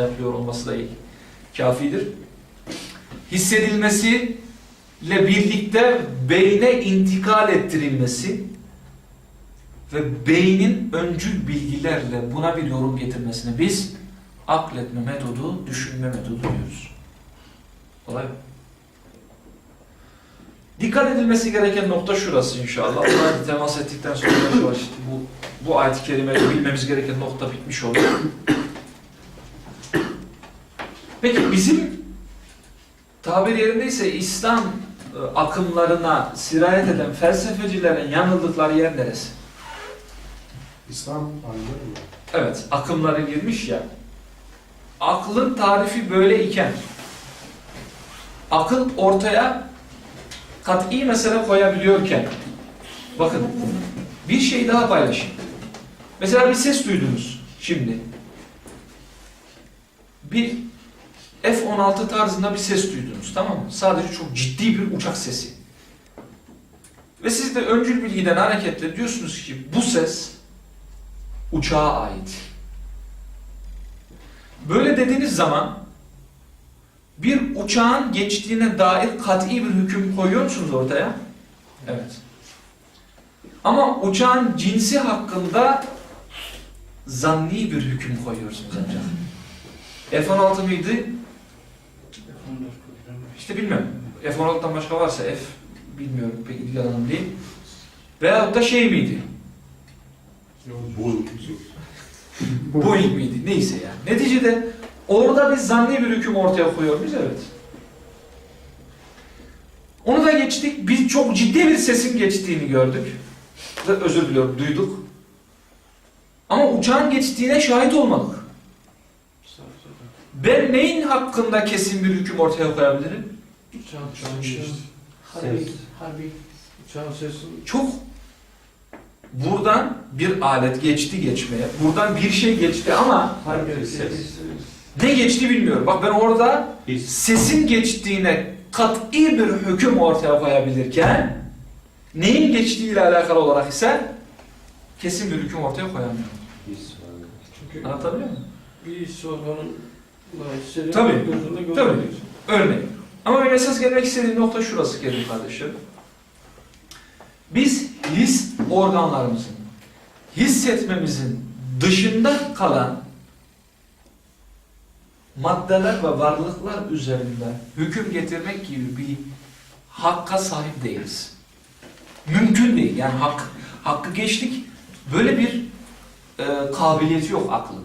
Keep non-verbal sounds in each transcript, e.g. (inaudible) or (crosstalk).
yapıyor olması da kafidir. Hissedilmesiyle birlikte beyne intikal ettirilmesi ve beynin öncül bilgilerle buna bir yorum getirmesine biz akletme metodu, düşünme metodu diyoruz. Olay mı? Dikkat edilmesi gereken nokta şurası inşallah. Buna temas ettikten sonra bu, bu ayet-i kerimeyi bilmemiz gereken nokta bitmiş olur. Peki bizim tabir yerindeyse İslam e, akımlarına sirayet eden felsefecilerin yanıldıkları yer neresi? İslam alimleri mi? Evet, akımlara girmiş ya. Aklın tarifi böyle iken akıl ortaya kat'i mesele koyabiliyorken bakın bir şey daha paylaşayım. Mesela bir ses duydunuz şimdi. Bir F-16 tarzında bir ses duydunuz tamam mı? Sadece çok ciddi bir uçak sesi. Ve siz de öncül bilgiden hareketle diyorsunuz ki bu ses uçağa ait. Böyle dediğiniz zaman bir uçağın geçtiğine dair kat'i bir hüküm koyuyor musunuz ortaya? Evet. Ama uçağın cinsi hakkında zanni bir hüküm koyuyorsunuz ancak. F-16 mıydı? İşte bilmiyorum. F-16'dan başka varsa F bilmiyorum pek ilgi alanım değil. Veyahut da şey miydi? Bu (laughs) Boeing miydi? Neyse yani. Neticede orada biz zanni bir hüküm ortaya koyuyor muyuz? Evet. Onu da geçtik. Biz çok ciddi bir sesin geçtiğini gördük. Özür diliyorum, duyduk. Ama uçağın geçtiğine şahit olmadık. Ben neyin hakkında kesin bir hüküm ortaya koyabilirim? Uçağın uçağın geçti. Harbi, harbi. Sesi. Çok buradan bir alet geçti geçmeye. Buradan bir şey geçti ama Harbi ses. ses. ne geçti bilmiyorum. Bak ben orada sesin geçtiğine kat'i bir hüküm ortaya koyabilirken neyin geçtiğiyle alakalı olarak ise kesin bir hüküm ortaya koyamıyorum. Anlatabiliyor muyum? bir sorunun. Tabii, tabii. Örnek. Ama benim esas gelmek istediğim nokta şurası sevgili kardeşlerim. Biz his organlarımızın hissetmemizin dışında kalan maddeler ve varlıklar üzerinde hüküm getirmek gibi bir hakka sahip değiliz. Mümkün değil. Yani hak, hakkı geçtik. Böyle bir e, kabiliyeti yok aklın.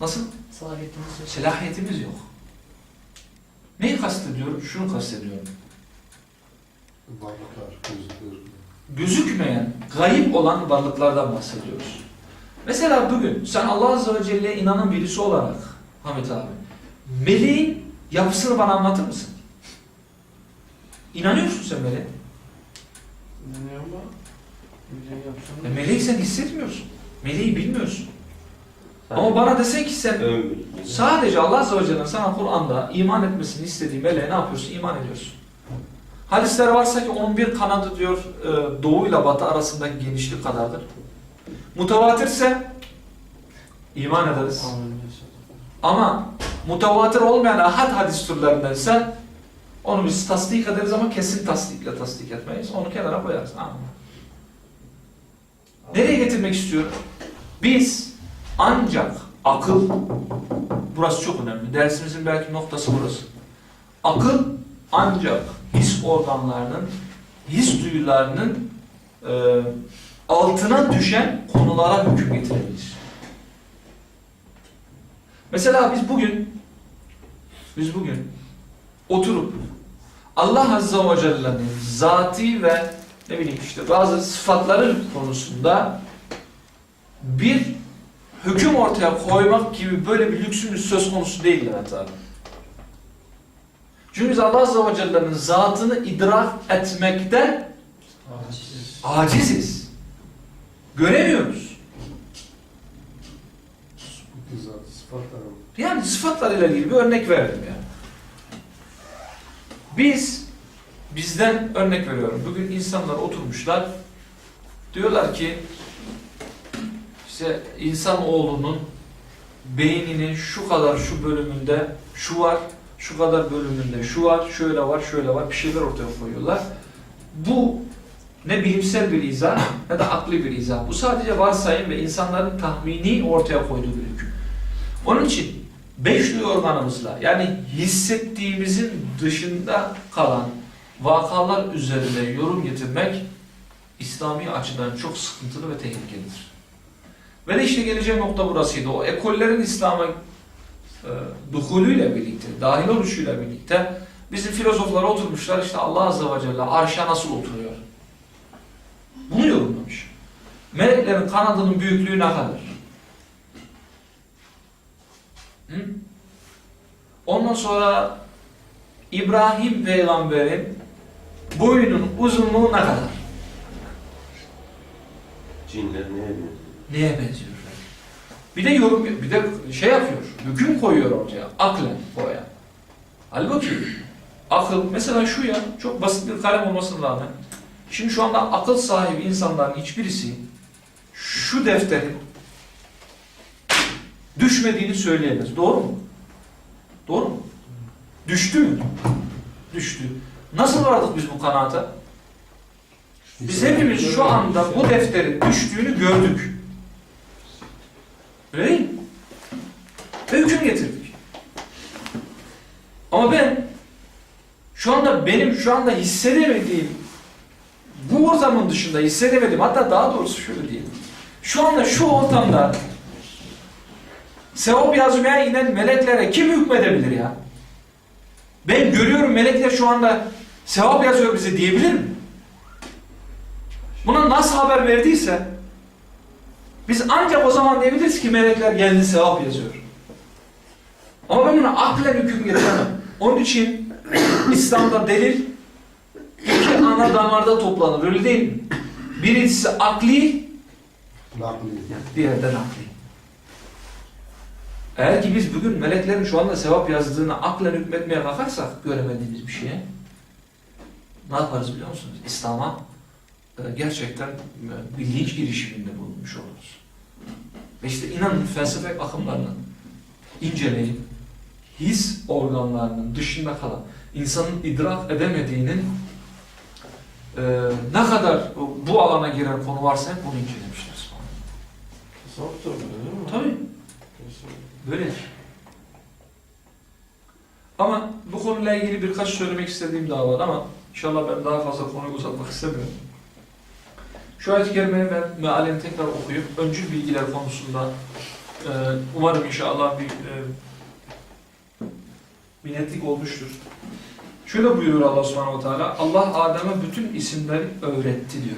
Nasıl? Salahiyetimiz yok. Selahiyetimiz yok. Neyi kastediyorum? Şunu kastediyorum. Varlıklar, gözükür. Gözükmeyen, gayip olan varlıklardan bahsediyoruz. Mesela bugün sen Allah Azze ve Celle'ye inanan birisi olarak Hamit abi, meleğin yapısını bana anlatır mısın? İnanıyorsun sen meleğe. Ne ama? Şey yapsam. E meleği sen hissetmiyorsun. Meleği bilmiyorsun. Ama bana desen ki sen Sadece Allah Azze ve Celle'nin sana Kur'an'da iman etmesini istediği meleğe ne yapıyorsun? İman ediyorsun. Hadisler varsa ki onun bir kanadı diyor e, doğu ile batı arasındaki genişlik kadardır. Mutavatirse iman ederiz. Ama mutavatir olmayan ahad hadis türlerindense onu biz tasdik ederiz ama kesin tasdikle tasdik etmeyiz. Onu kenara koyarız. Anladın? Nereye getirmek istiyorum? Biz ancak akıl, burası çok önemli. Dersimizin belki noktası burası. Akıl ancak his organlarının, his duyularının e, altına düşen konulara hüküm getirebilir. Mesela biz bugün biz bugün oturup Allah Azze ve Celle'nin zati ve ne bileyim işte bazı sıfatları konusunda bir hüküm ortaya koymak gibi böyle bir lüksümüz söz konusu değil Levent abi. Çünkü biz Allah Azze ve Celle'nin zatını idrak etmekte Aciz. aciziz. Göremiyoruz. Yani sıfatlarıyla ilgili bir örnek verdim yani. Biz, bizden örnek veriyorum. Bugün insanlar oturmuşlar. Diyorlar ki işte insan oğlunun beyninin şu kadar şu bölümünde şu var, şu kadar bölümünde şu var, şöyle var, şöyle var bir şeyler ortaya koyuyorlar. Bu ne bilimsel bir izah ne de akli bir izah. Bu sadece varsayım ve insanların tahmini ortaya koyduğu bir hüküm. Onun için beş organımızla yani hissettiğimizin dışında kalan vakalar üzerinde yorum getirmek İslami açıdan çok sıkıntılı ve tehlikelidir. Ve de işte geleceğim nokta burasıydı. O ekollerin İslam'a e, duhulüyle birlikte, dahil oluşuyla birlikte bizim filozoflar oturmuşlar işte Allah Azze ve Celle arşa nasıl oturuyor? Bunu yorumlamış. Meleklerin kanadının büyüklüğü ne kadar? Hı? Ondan sonra İbrahim peygamberin boyunun uzunluğu ne kadar? Cinler neye benziyor? Neye benziyor? Bir de yorum, bir de şey yapıyor, hüküm koyuyor ortaya, aklen oraya. Halbuki akıl, mesela şu ya, çok basit bir kalem olmasına rağmen, şimdi şu anda akıl sahibi insanların hiçbirisi şu defterin düşmediğini söyleyemez. Doğru mu? Doğru mu? Düştü mü? Düştü. Nasıl vardık biz bu kanaata? Biz hepimiz şu anda bu defterin düştüğünü gördük. Öyle değil mi? Ve hüküm getirdik. Ama ben şu anda benim şu anda hissedemediğim bu ortamın dışında hissedemedim. Hatta daha doğrusu şöyle diyelim. Şu anda şu ortamda sevap yazmaya inen meleklere kim hükmedebilir ya? Ben görüyorum melekler şu anda sevap yazıyor bize diyebilir mi? Buna nasıl haber verdiyse biz ancak o zaman diyebiliriz ki melekler geldi sevap yazıyor. Ama ben buna aklen hüküm getiremem. Onun için (coughs) İslam'da delil iki ana damarda toplanır. Öyle değil mi? Birincisi akli, diğeri de nakli. Eğer ki biz bugün meleklerin şu anda sevap yazdığını aklen hükmetmeye kalkarsak göremediğimiz bir şeye ne yaparız biliyor musunuz? İslam'a gerçekten e, bir linç girişiminde bulunmuş oluruz. Ve işte inanın felsefe akımlarını inceleyip his organlarının dışında kalan insanın idrak edemediğinin e, ne kadar bu alana giren konu varsa hep bunu incelemişler. Tasavvuf da değil mi? Tabii. Böyle. Ama bu konuyla ilgili birkaç söylemek istediğim daha var ama inşallah ben daha fazla konuyu uzatmak istemiyorum. Şu ayet-i kerimeyi ben mealini tekrar okuyup öncül bilgiler konusunda e, umarım inşallah bir e, bir olmuştur. Şöyle buyuruyor Allah subhanahu wa ta'ala Allah Adem'e bütün isimleri öğretti diyor.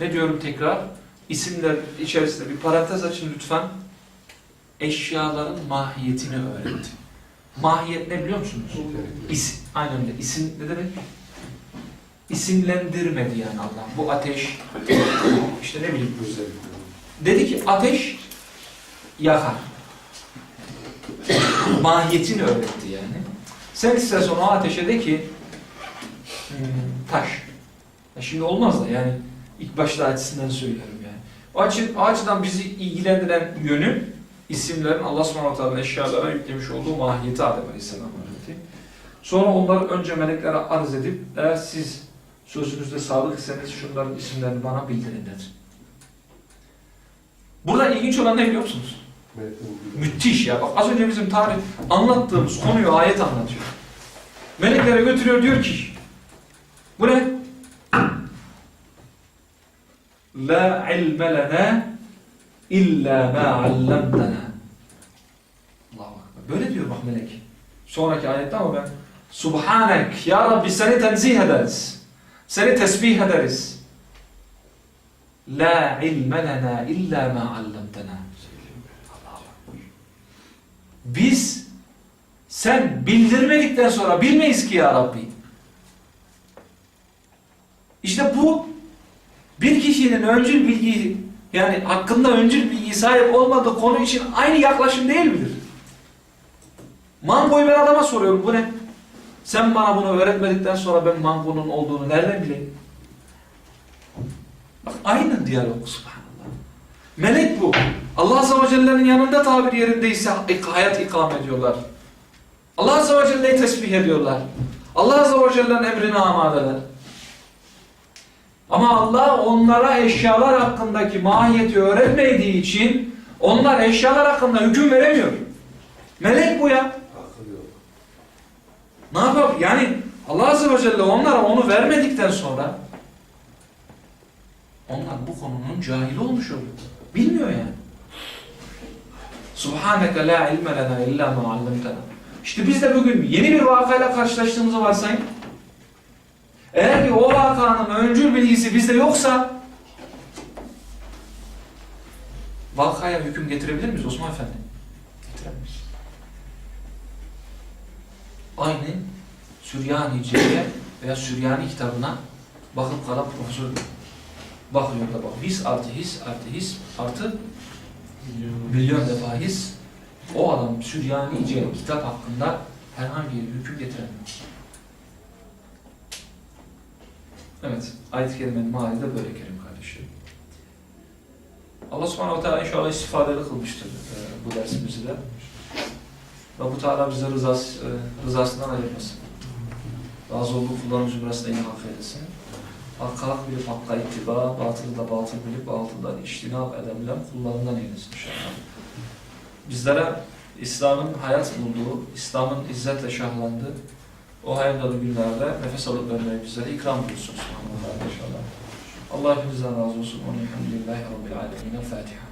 Ne diyorum tekrar? İsimler içerisinde bir parantez açın lütfen eşyaların mahiyetini öğretti. Mahiyet ne biliyor musunuz? İsim, aynen öyle. İsim ne demek? İsimlendirmedi yani Allah. Bu ateş, işte ne bileyim. Dedi ki ateş yakar. Mahiyetini öğretti yani. Sen istersen o ateşe de ki hmm, taş. Ya şimdi olmaz da yani ilk başta açısından söylüyorum yani. O, açı, o açıdan bizi ilgilendiren yönü isimlerin Allah subhanahu teala'nın eşyalara yüklemiş olduğu mahiyeti Adem Aleyhisselam öğretti. Sonra onları önce meleklere arz edip eğer siz sözünüzde sadık iseniz şunların isimlerini bana bildirin dedi. Burada ilginç olan ne biliyor musunuz? Müthiş ya. Bak az önce bizim tarih anlattığımız konuyu ayet anlatıyor. Meleklere götürüyor diyor ki bu ne? La ilme lena illa ma allamtana. Allahu Ekber. Böyle diyor bak melek. Sonraki ayette ama ben Subhanek ya Rabbi seni tenzih ederiz. Seni tesbih ederiz. La ilme lena illa ma allamtana. Biz sen bildirmedikten sonra bilmeyiz ki ya Rabbi. İşte bu bir kişinin öncül bilgi yani hakkında öncül bilgi sahip olmadığı konu için aynı yaklaşım değil midir? Mangoyu ben adama soruyorum bu ne? Sen bana bunu öğretmedikten sonra ben mangonun olduğunu nereden bileyim? Bak aynı diyalog subhanallah. Melek bu. Allah Azze ve Celle'nin yanında tabir yerindeyse hayat ikame ediyorlar. Allah Azze ve Celle'yi tesbih ediyorlar. Allah Azze ve Celle'nin emrine amadeler. Ama Allah onlara eşyalar hakkındaki mahiyeti öğretmediği için onlar eşyalar hakkında hüküm veremiyor. Melek bu ya. Ne yapar? Yani Allah Azze ve Celle onlara onu vermedikten sonra onlar bu konunun cahili olmuş oluyor. Bilmiyor yani. Subhaneke la ilme lena illa ma allamtena. İşte biz de bugün yeni bir vakayla karşılaştığımızı varsayın. Eğer ki o vakanın öncül bilgisi bizde yoksa vakaya hüküm getirebilir miyiz Osman Efendi? Getiremeyiz. Aynı Süryanici'ye veya Süryani kitabına bakıp kalan profesör bakıyor da bak. His artı his artı his artı milyon defa his. O adam Süryanice kitap hakkında herhangi bir hüküm getiremiyor. Evet, ayet-i kerimenin maali de böyle kerim kardeşlerim. Allah subhanahu ve teala inşallah istifadeli kılmıştır e, bu dersimizi de. Rabbu Teala bize rızası, e, rızasından ayırmasın. Razı olduğu kulların zümresine ilhak eylesin. Hakka hak bilip hakka ittiba, batılı da batıl bilip batıldan iştinab edebilen kullarından eylesin inşallah. Bizlere İslam'ın hayat bulduğu, İslam'ın izzetle şahlandığı o dolu günlerde nefes alıp vermeyi bizlere ikram buyursun. Subhanallah inşallah. Allah hepinizden razı olsun. Elhamdülillahi Rabbil Alemin. Fatiha.